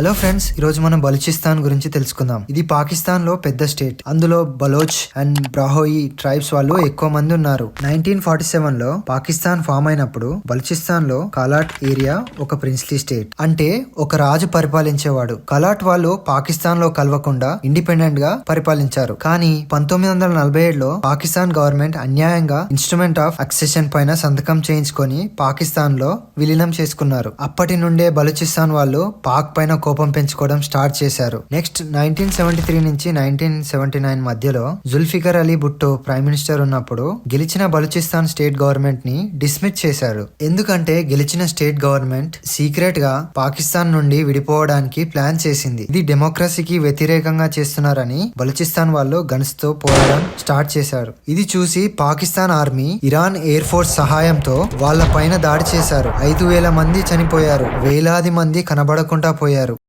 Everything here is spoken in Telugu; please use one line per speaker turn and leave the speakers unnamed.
హలో ఫ్రెండ్స్ ఈ రోజు మనం బలూచిస్తాన్ గురించి తెలుసుకుందాం. ఇది పాకిస్తాన్లో పెద్ద స్టేట్. అందులో బలోచ్ అండ్ బ్రాహోయి ట్రైబ్స్ వాళ్ళు ఎక్కువ మంది ఉన్నారు. నైన్టీన్ ఫార్టీ సెవెన్లో పాకిస్తాన్ ఫామ్ అయినప్పుడు బలూచిస్తాన్లో కలాట్ ఏరియా ఒక ప్రిన్స్లీ స్టేట్ అంటే ఒక రాజు పరిపాలించేవాడు. కలాట్ వాళ్ళు పాకిస్తాన్లో కలవకుండా ఇండిపెండెంట్గా పరిపాలించారు. కానీ పంతొమ్మిది వందల నలభై ఏడులో పాకిస్తాన్ గవర్నమెంట్ అన్యాయంగా ఇన్స్ట్రుమెంట్ ఆఫ్ అక్సెషన్ పైన సంతకం చేయించుకొని పాకిస్తాన్లో విలీనం చేసుకున్నారు. అప్పటి నుండే బలూచిస్తాన్ వాళ్ళు పాక్ పైన కోపం పెంచుకోవడం స్టార్ట్ చేశారు. నెక్స్ట్ నైన్టీన్ సెవెంటీ త్రీ నుంచి నైన్టీన్ సెవెంటీ నైన్ మధ్యలో జుల్ఫికర్ అలీ భుట్టో ప్రైమ్ మినిస్టర్ ఉన్నప్పుడు గెలిచిన బలూచిస్తాన్ స్టేట్ గవర్నమెంట్ని డిస్మిస్ చేశారు. ఎందుకంటే గెలిచిన స్టేట్ గవర్నమెంట్ సీక్రెట్గా పాకిస్తాన్ నుండి విడిపోవడానికి ప్లాన్ చేసింది. ఇది డెమోక్రసీకి వ్యతిరేకంగా చేస్తున్నారని బలూచిస్తాన్ వాళ్ళు గన్స్తో పోరాడడం స్టార్ట్ చేశారు. ఇది చూసి Pakistan army Iran air force సహాయంతో వాళ్ళ పైన దాడి చేశారు. ఐదు వేల మంది చనిపోయారు. వేలాది మంది కనబడకుండా పోయారు.